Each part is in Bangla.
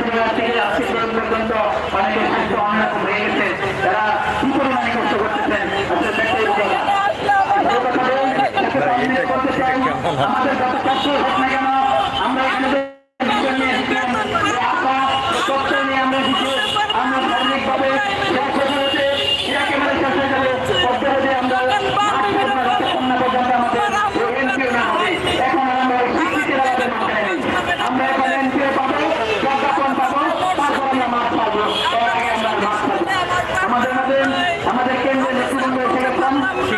la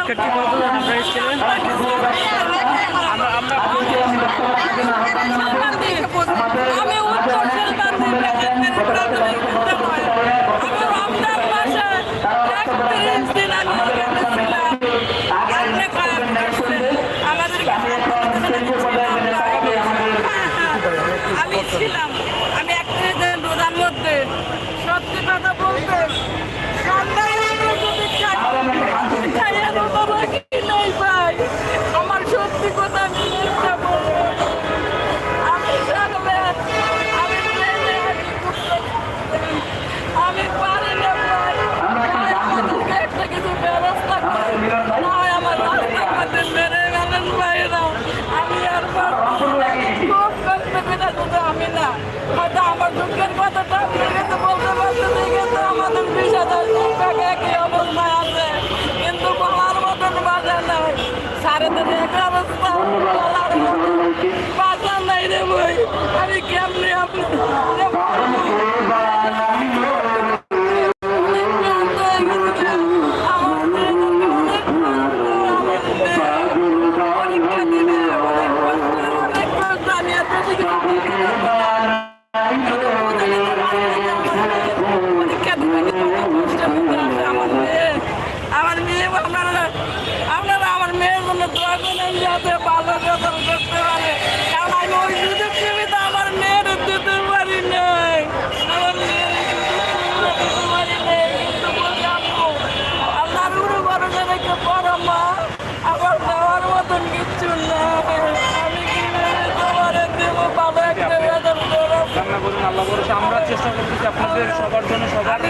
শিক্ষার্থী কতজন প্রাইজ ছিলেন আমি ছিলাম। আমরা চেষ্টা করতেছি আপনাদের সবার জন্য সবার।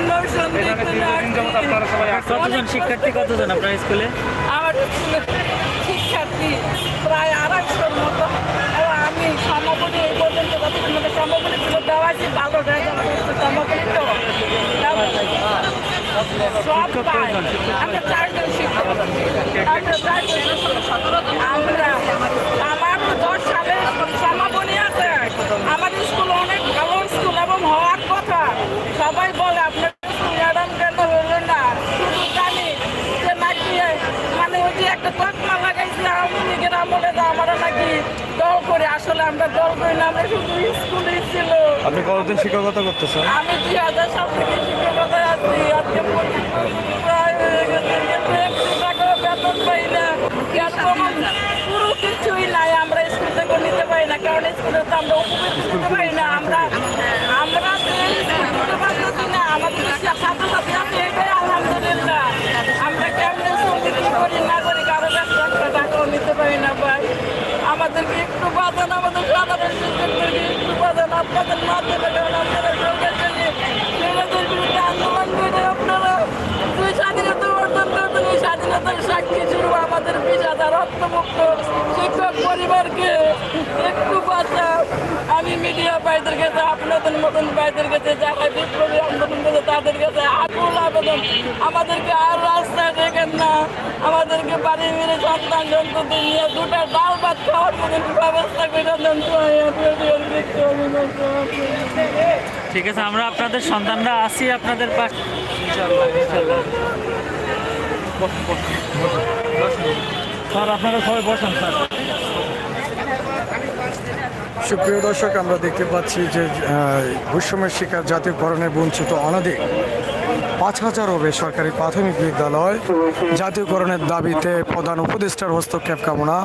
এখানে দীর্ঘদিন যাবত আপনারা সবাই কতজন শিক্ষার্থী কতজন আপনার স্কুলে আমার স্কুলে শিক্ষার্থী প্রায় আড়াইশোর মতো। আমি সামগ্রী এই পর্যন্ত কত সামগ্রী দেওয়া আছে ভালো সামগ্রী তো আমরা আমরা দল শুধু স্কুলে ছিল। আপনি কতদিন শিক্ষকতা করতেছেন? আমি দুই হাজার সাত থেকে শিক্ষকতা আছি। আজকে না। আমরা স্কুল থেকে নিতে পারি না কারণ স্কুলে তো আমরা উপকৃত নিতে পারি না। আমরা আমাদের বিষ আধার রক্তমুক্ত শিক্ষক পরিবারকে একটু বাঁচাও আমি মিডিয়া ভাইদের কাছে, আপনাদের মতন ভাইদের কাছে যারা বিপ্লবী আন্দোলন করে তাদের কাছে আকুল আবেদন। আমাদেরকে আর রাস্তা দেখেন না। আমাদেরকে বাড়ি মেরে সন্তান জন্তুদের দিয়ে দুটো ডাল ভাত খাওয়ার মতন ব্যবস্থা করে দেন। ঠিক আছে, আমরা আপনাদের সন্তানরা আসি আপনাদের পাশে। স্যার, আপনারা সবাই বসেন, স্যার। সুপ্রিয় দর্শক, আমরা দেখতে পাচ্ছি যে বৈষম্যের শিকার জাতীয়করণে বঞ্চিত অনাদিক পাঁচ হাজারও বেসরকারি প্রাথমিক বিদ্যালয় জাতীয়করণের দাবিতে প্রধান উপদেষ্টার হস্তক্ষেপ কামনা।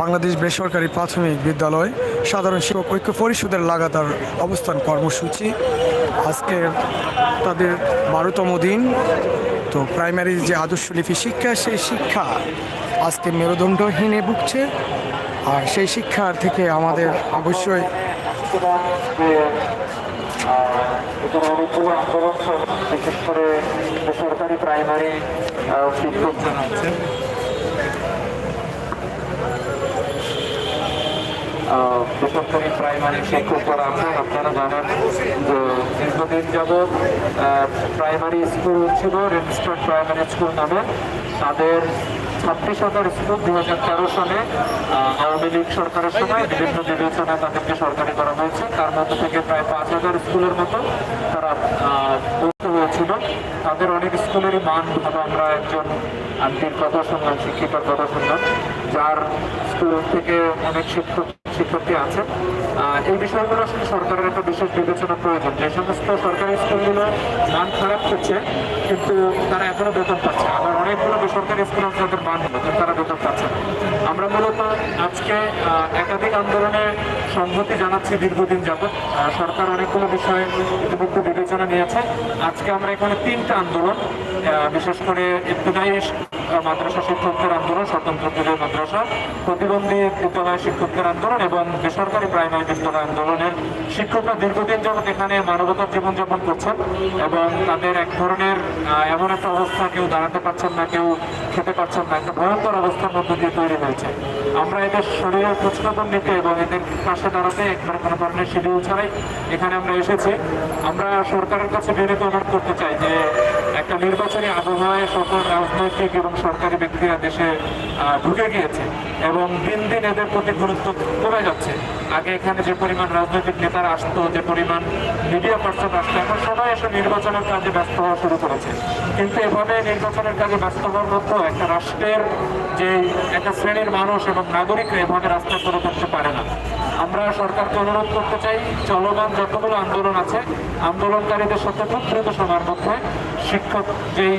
বাংলাদেশ বেসরকারি প্রাথমিক বিদ্যালয় সাধারণ শিক্ষক ঐক্য পরিষদের লাগাতার অবস্থান কর্মসূচি। আজকে তাদের বারোতম দিন। তো প্রাইমারি যে আদর্শলিপি শিক্ষা, সেই শিক্ষা আজকে মেরুদণ্ডহীনে ভুগছে, আর সেই শিক্ষার থেকে আমাদের অবশ্যই এখানে করে বেসরকারি প্রাইমারি শিক্ষক জানাচ্ছেন আহ, প্রাইমারি শিক্ষক যারা আছেন আপনারা জানেন যে দীর্ঘদিন যাবৎ প্রাইমারি স্কুল ছিল রেজিস্টার্ড প্রাইমারি স্কুল নামে। তাদের ছাব্বিশ হাজার স্কুল দু হাজার তেরো সালে আওয়ামী লীগ সরকারের সময় বিভিন্ন বিবেচনায় তাদেরকে সরকারি করা হয়েছে। তার মধ্যে থেকে প্রায় পাঁচ হাজার স্কুলের মতো তারা হয়েছিল। তাদের অনেক স্কুলেরই মান ভালো। আমরা একজন আন্টির কথা শুনলাম, শিক্ষিকার কথা শুনলাম, যার স্কুল থেকে অনেক শিক্ষক, শিক্ষার্থী আছে। এই বিষয়গুলো আসলে সরকারের একটা বিশেষ বিবেচনা প্রয়োজন। যে সমস্ত সরকারি স্কুলগুলো মান খারাপ করছে, কিন্তু তারা এখনও বেতন পাচ্ছে আবার অনেকগুলো বেসরকারি স্কুল আছে যাদের মান হলো কিন্তু তারা বেতন পাচ্ছে আমরা মূলত আজকে একাধিক আন্দোলনে সংহতি জানাচ্ছি দীর্ঘদিন যাবৎ। সরকার অনেকগুলো বিষয়ে ইতিমধ্যে বিবেচনা নিয়েছে। আজকে আমরা এখানে তিনটা আন্দোলন বিশেষ করে ইবতদায়ী মাদ্রাসা শিক্ষকদের আন্দোলন, স্বতন্ত্র পুজো মাদ্রাসা, প্রতিবন্ধী বিদ্যালয় শিক্ষকদের আন্দোলন এবং বেসরকারি প্রাইমারি বিদ্যালয় আন্দোলনের শিক্ষকরা দীর্ঘদিন যাবৎ এখানে মানবতার জীবনযাপন করছেন এবং তাদের এক ধরনের এমন একটা অবস্থা, কেউ দাঁড়াতে পারছেন না, কেউ খেতে পারছেন না, একটা ভয়ঙ্কর অবস্থার মধ্যে দিয়ে তৈরি হয়েছে। আমরা এদের শরীরের খোঁজখবর নিতে এবং এদের পাশে দাঁড়াতে একবার কোনো ধরনের শিডিউল ছাড়াই এখানে আমরা এসেছি। আমরা সরকারের কাছে বিনীত অনুরোধ করতে চাই যে একটা নির্বাচনী আবহাওয়ায় সকল রাজনৈতিক এবং সরকারি ব্যক্তিরা দেশে ঢুকে গিয়েছে এবং দিন দিন এদের প্রতি গুরুত্ব কমে যাচ্ছে। আগে এখানে যে পরিমাণ রাজনৈতিক নেতারা আসতো, যে পরিমাণ মিডিয়া পার্সন আসতো, এখন সবাই এসে নির্বাচনের কাজে ব্যস্ত হওয়া শুরু করেছে। কিন্তু এভাবে নির্বাচনের কাজে ব্যস্ত হওয়ার মধ্যেও একটা রাষ্ট্রের যে একটা শ্রেণির মানুষ এবং নাগরিকরা এভাবে রাস্তায় করে করতে পারে না। আমরা সরকারকে অনুরোধ করতে চাই, চলমান যতগুলো আন্দোলন আছে, আন্দোলনকারীদের সাথে খুব দ্রুত সময়ের মধ্যে শিক্ষক যেই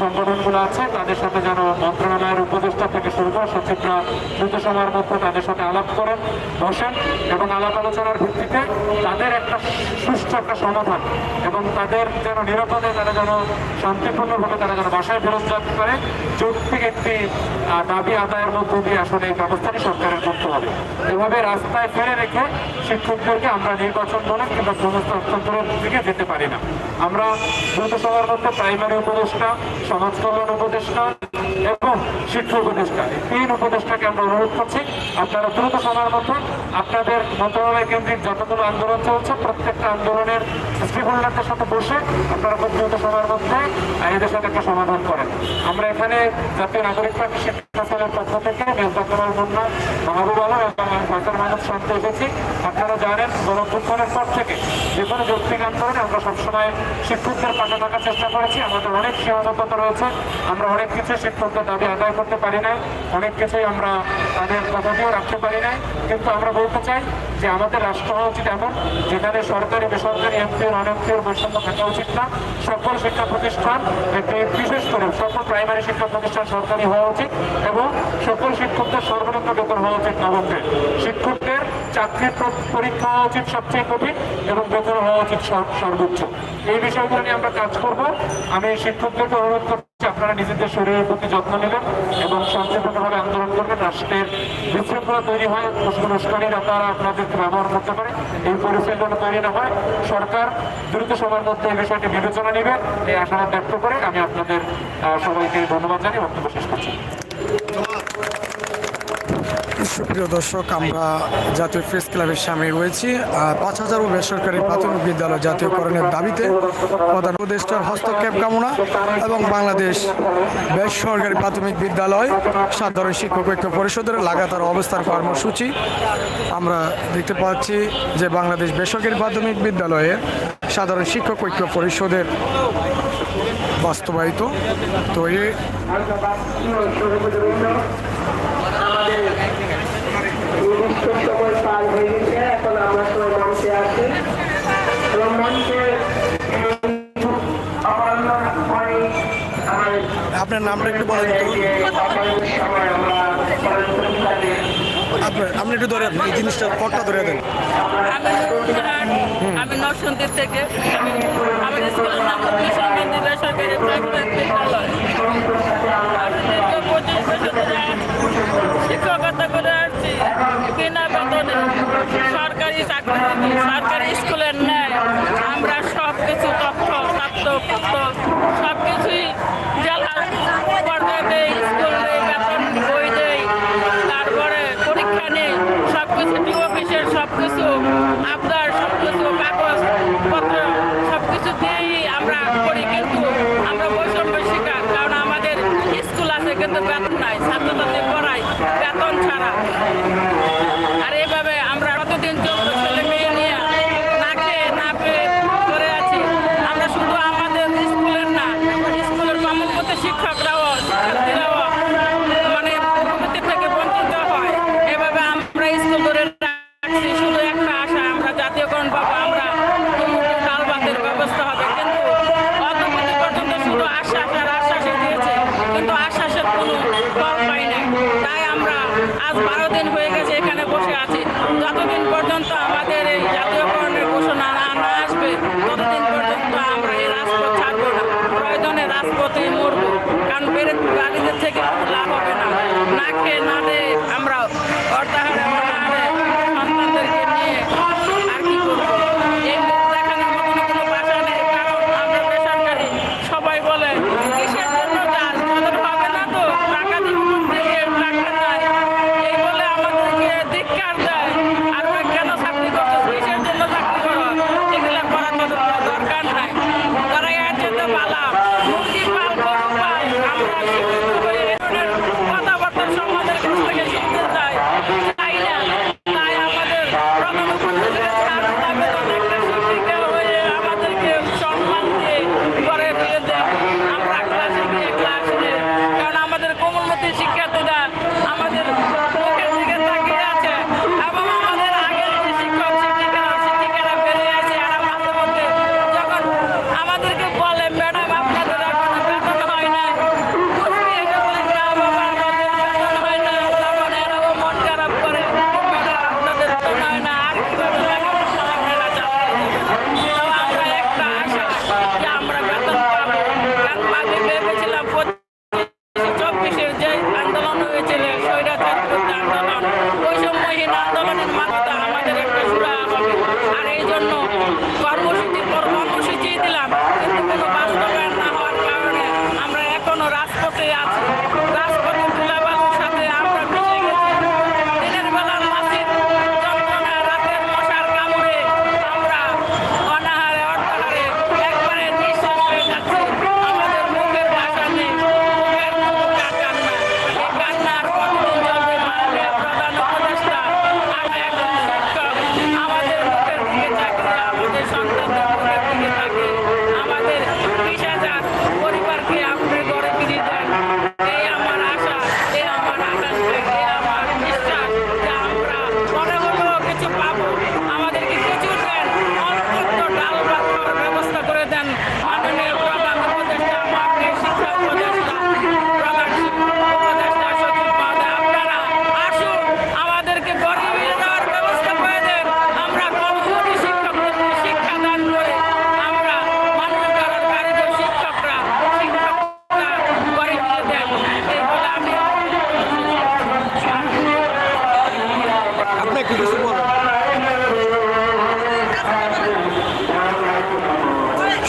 সংগঠনগুলো আছে, তাদের সাথে যেন মন্ত্রণালয়ের উপদেষ্টা থেকে শুরু করে সচিবরা দ্রুত সময়ের মধ্যে তাদের সাথে আলাপ করেন বসেন এবং আলাপ আলোচনার ভিত্তিতে তাদের একটা সুষ্ঠু একটা সমাধান এবং তাদের যেন নিরাপদে তারা যেন শান্তিপূর্ণভাবে তারা যেন বাসায় ফেরত যেতে পারে যৌক্তিক একটি দাবি আদায়ের মধ্য দিয়ে আসলে এই ব্যবস্থাটি সরকারের করতে হবে। এভাবে রাস্তায় ফেলে রেখে শিক্ষকদেরকে আমরা নির্বাচন বলেন কিংবা সমস্ত হস্তান্তরের দিকে যেতে পারি না। আমরা দ্রুত সময়ের মধ্যে প্রাইমারি উপদেষ্টা সমাজ কল্যাণ উপদেষ্টা এবং শিক্ষা উপদেষ্টা। এই তিন উপদেষ্টাকে আমরা অনুরোধ করছি, আপনারা দ্রুত সময়ের মধ্যে আপনাদের মন্ত্রণালয় কেন্দ্রিক যতগুলো আন্দোলন চলছে, প্রত্যেকটা আন্দোলনের স্টেকহোল্ডারদের সাথে বসে আপনারা খুব দ্রুত সময়ের মধ্যে এদের সাথে একটা সমাধান করেন। আমরা এখানে জাতীয় নাগরিক পার্টি শিক্ষা পক্ষ থেকে মেজদা করার জন্য মাহবুব আলম এবং ফয়সাল মাহমুদ শান্ত এসেছি। আপনারা জানেন গণপুত্তনের পর থেকে যে কোনো যৌক্তিক আন্দোলনে আমরা সবসময় শিক্ষকদের পাশে থাকার চেষ্টা করেছি। আমাদের অনেক সীমাবদ্ধতা রয়েছে। আমরা অনেক কিছু শিক্ষকদের দাবি আদায় করতে পারি নাই। অনেক কিছুই আমরা তাদের কথাটিও রাখতে পারি নাই। কিন্তু আমরা বলতে চাই যে আমাদের রাষ্ট্র হওয়া উচিত এমন, যেখানে সরকারি, বেসরকারি এমপি অনেকের বৈষম্য থাকা উচিত না। সকল শিক্ষা প্রতিষ্ঠান বিশেষ করে সকল প্রাইমারি শিক্ষা প্রতিষ্ঠান সরকারি হওয়া উচিত এবং সকল শিক্ষকদের সর্বনিম্ন বেতন হওয়া উচিত নবম। শিক্ষকদের চাকরির পরীক্ষা হওয়া উচিত সবচেয়ে কঠিন এবং বেতন হওয়া উচিত সর্বোচ্চ। এই বিষয়গুলো নিয়ে আমরা কাজ করব। আমি শিক্ষকদেরকে অনুরোধ আপনারা নিজেদের শরীরের প্রতি যত্ন নেবেন এবং শান্তিপূর্ণভাবে আন্দোলন করবেন। রাষ্ট্রের বিশৃঙ্খলা তৈরি হয় কুসংস্কারীরা তারা আপনাদের ব্যবহার করতে পারে। এই পরিস্থিতি যেন তৈরি না হয়, সরকার দ্রুত সময়ের মধ্যে এই বিষয়টি বিবেচনা নেবে। এই আশাবাদ ব্যক্ত করে আমি আপনাদের সবাইকে ধন্যবাদ জানিয়ে বক্তব্য শেষ করছি। সুপ্রিয় দর্শক, আমরা জাতীয় প্রেস ক্লাবের সামনে রয়েছি। পাঁচ হাজারও বেসরকারি প্রাথমিক বিদ্যালয় জাতীয়করণের দাবিতে প্রধান উপদেষ্টার হস্তক্ষেপ কামনা এবং বাংলাদেশ বেসরকারি প্রাথমিক বিদ্যালয় সাধারণ শিক্ষক ঐক্য পরিষদের লাগাতার অবস্থান কর্মসূচি আমরা দেখতে পাচ্ছি যে বাংলাদেশ বেসরকারি প্রাথমিক বিদ্যালয়ের সাধারণ শিক্ষক ঐক্য পরিষদের বাস্তবায়িত। তো এ আমাদের নির্দিষ্ট সময় হয়ে গেছে। এখন আমরা সবাই মঞ্চে আছি। এবং মঞ্চে এই অপরাহ্ন পরে আমার আপনার নামটা একটু বলেন আপনার আপনি একটু ধরে এই জিনিসটা কটটা ধরে দেন। আমি আমি থেকে। আমি আমার স্কুলের নাম হচ্ছে সরকারি চাকরি, সরকারি স্কুলের ন্যায় আমরা সব কিছু তথ্য প্রাপ্ত তথ্য সব কিছুই দেই, স্কুল দেই বেতন বই দেই, তারপরে পরীক্ষা নেই সব কিছু অফিসের সব কিছু আবদার কাগজপত্র সব আমরা কিন্তু আমরা কারণ আমাদের স্কুল আছে, কিন্তু বেতন নাই, ছাত্রছাত্রী পড়াই বেতন ছাড়া। না খেয়ে না আমরা অর্থাহার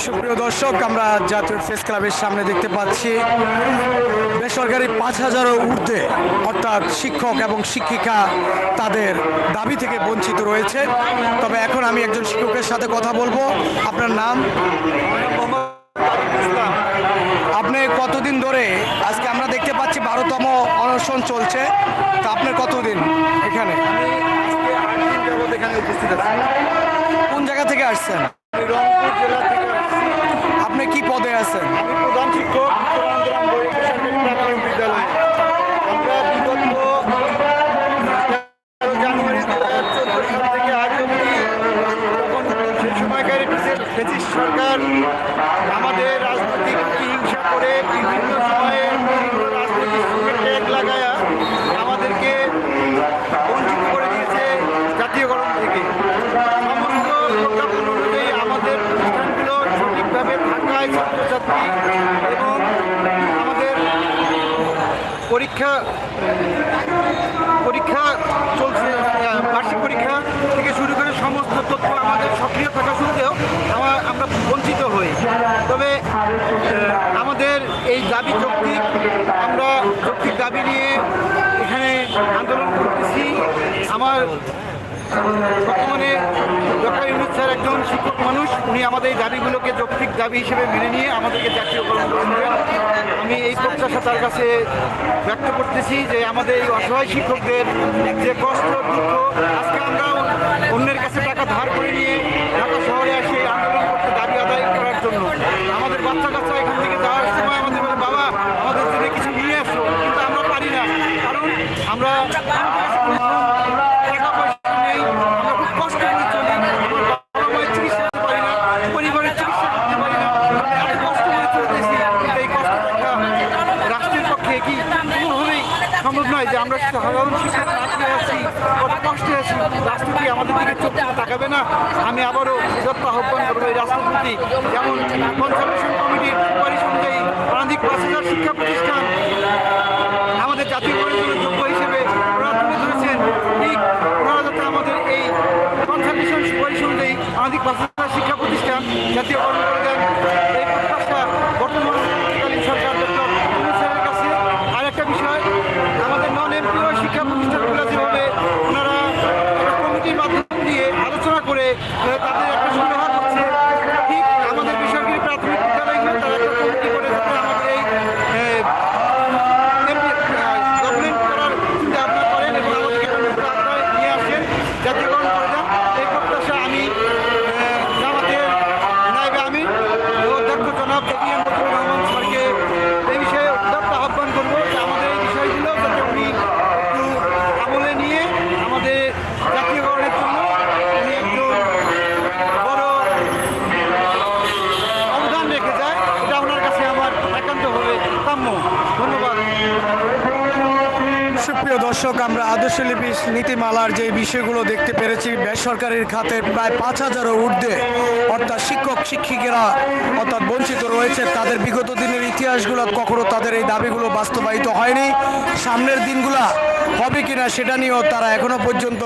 সুপ্রিয় দর্শক, আমরা জাতীয় প্রেস ক্লাবের সামনে দেখতে পাচ্ছি বেসরকারি পাঁচ হাজারও ঊর্ধ্বে, অর্থাৎ শিক্ষক এবং শিক্ষিকা তাদের দাবি থেকে বঞ্চিত রয়েছে। তবে এখন আমি একজন শিক্ষকের সাথে কথা বলব। আপনার নাম? আপনি কতদিন ধরে আজকে আমরা দেখতে পাচ্ছি বারোতম অনশন চলছে। তা আপনার কতদিন এখানে? কোন জায়গা থেকে আসছেন? রংপুর জেলা থেকে keep all dancing. পরীক্ষা পরীক্ষা চলছে বার্ষিক পরীক্ষা থেকে শুরু করে সমস্ত তথ্য আমাদের সক্রিয় থাকা বর্তমানে ডক্টর ইউনুস স্যার একজন শিক্ষক মানুষ, উনি আমাদের এই দাবিগুলোকে যৌক্তিক দাবি হিসেবে মেনে নিয়ে আমাদেরকে জাতীয়করণ করে দেবেন আমি এই প্রত্যাশা তার কাছে ব্যক্ত করতেছি যে আমাদের এই অসহায় শিক্ষকদের যে কষ্ট, দুঃখ, আজকে আমরা অন্যের কাছে টাকা ধার করে নিয়ে আবারও প্রত্যাহ্বান করবে রাষ্ট্রপতি। যেমন কনসালটেশন কমিটির সুপারিশ অনুযায়ী প্রান্তিক পাঁচ শিক্ষা প্রতিষ্ঠান আমাদের জাতীয় জন্য যোগ্য হিসেবে তুলে ধরেছেন। ঠিক আমাদের এই কনসালটেশন সুপারিশ অনুযায়ী পাঁচ হাজার শিক্ষা প্রতিষ্ঠান জাতীয়করণ করে দেন এই প্রত্যাশা বর্তমানকালীন সরকার ডক্টর ইউনূস স্যারের কাছে আর একটা বিষয় আমাদের নন এমপিও শিক্ষা প্রতিষ্ঠানগুলো যেভাবে ওনারা একটা কমিটির মাধ্যম দিয়ে আলোচনা করে আহ, তাদের একটা সুরাহা করছে ঠিক আমাদের বেসরকারি প্রাথমিক বিদ্যালয়গুলো তারা একটা কমিটি করে যাতে আমাদের এই আহ, গভর্নমেন্ট করার চিন্তা ভাবনা করেন এবং আমাদেরকে একটা আগ্রহে নিয়ে আসেন জাতীয়করণ করে যান এই প্রত্যাশা আমি আহ, জামাতের নাইবে আমি অধ্যক্ষ জনাব এটিএম মুজিবুর রহমান স্যারকে এই বিষয়ে উদ্যত্ত আহ্বান করব যে আমাদের এই বিষয়গুলো যাতে উনি একটু আমলে নিয়ে আমাদের জাতীয়করণের জন্য উনি একজন বড় অবদান রেখে যায় এটা ওনার কাছে আমার একান্তভাবে কাম্য ধন্যবাদ সুপ্রিয় দর্শক, আমরা আদর্শ লিপি নীতিমালার যে বিষয়গুলো দেখতে পেরেছি বেসরকারির খাতে প্রায় পাঁচ হাজারও ঊর্ধ্বে অর্থাৎ শিক্ষক, শিক্ষিকেরা অর্থাৎ বঞ্চিত রয়েছে। তাদের বিগত দিনের ইতিহাসগুলো কখনো তাদের এই দাবিগুলো বাস্তবায়িত হয়নি। সামনের দিনগুলা হবে কিনা সেটা নিয়েও তারা এখনও পর্যন্ত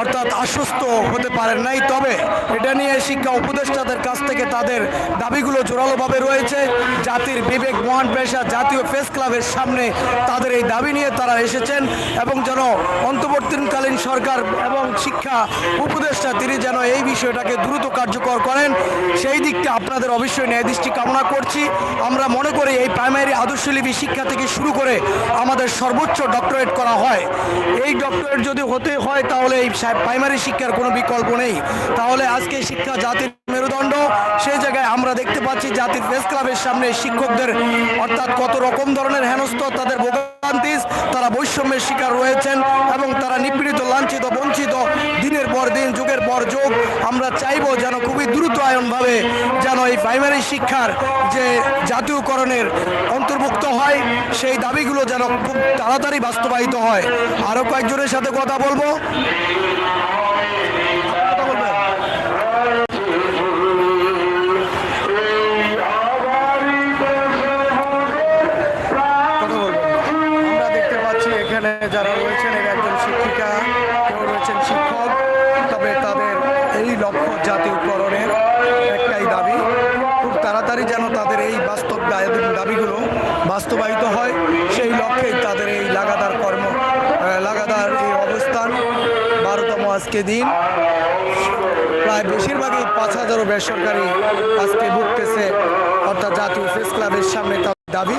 অর্থাৎ আশ্বস্ত হতে পারেন নাই। তবে এটা নিয়ে শিক্ষা উপদেষ্টাদের কাছ থেকে তাদের দাবিগুলো জোরালোভাবে রয়েছে। জাতির বিবেক, মহান পেশা, জাতীয় প্রেস ক্লাবের সামনে তাদের এই দাবি নিয়ে তারা এসেছেন। এবং যেন অন্তর্বর্তীকালীন সরকার এবং শিক্ষা উপদেষ্টা তিনি যেন এই বিষয়টাকে দ্রুত কার্যকর করেন। সেই দিকটা আপনাদের অবশ্যই ন্যায় দৃষ্টি কামনা করছি। আমরা মনে করি এই প্রাইমারি আদর্শলিপি শিক্ষা থেকে শুরু করে আমাদের সর্বোচ্চ ডক্টরেট করা হয়। এই ডক্টরেট যদি হতে হয় তাহলে এই প্রাইমারি শিক্ষার কোনো বিকল্প নেই। তাহলে আজকে শিক্ষা জাতির মেরুদণ্ড সেই জায়গায় আমরা দেখতে পাচ্ছি জাতির প্রেস ক্লাবের সামনে শিক্ষকদের, অর্থাৎ কত রকম ধরনের হেনস্থ তাদের ভোগান্তিস তারা বৈষম্যের শিকার রয়েছেন এবং তারা নিপীড়িত, লাঞ্ছিত, বঞ্চিত, দিনের পর দিন, যুগের পর যুগ, আমরা চাইব যেন খুবই দ্রুত আয়নভাবে যেন এই প্রাইমারি শিক্ষার যে জাতীয়করণের অন্তর্ভুক্ত হয়, সেই দাবিগুলো যেন খুব তাড়াতাড়ি বাস্তবায়িত হয়। আরও কয়েকজনের সাথে কথা বলব কথা বলবেন কথা বলবেন আমরা দেখতে পাচ্ছি এখানে যারা রয়েছেন, এর একজন শিক্ষিকা, কেউ রয়েছেন শিক্ষক, তবে তাদের এই লক্ষ্য জাতীয়করণের একটাই দাবি। খুব তাড়াতাড়ি যেন তাদের এই বাস্তব দাবিগুলো বাস্তবায়িত হয়, সেই লক্ষ্যে তাদের এই লাগাতার কর্ম লাগাতার এই অবস্থান। বারোতম আজকে দিন। প্রায় বেশিরভাগই পাঁচ হাজারও বেসরকারি আজকে ভুগতেছে, অর্থাৎ জাতীয় প্রেস ক্লাবের সামনে তার দাবি।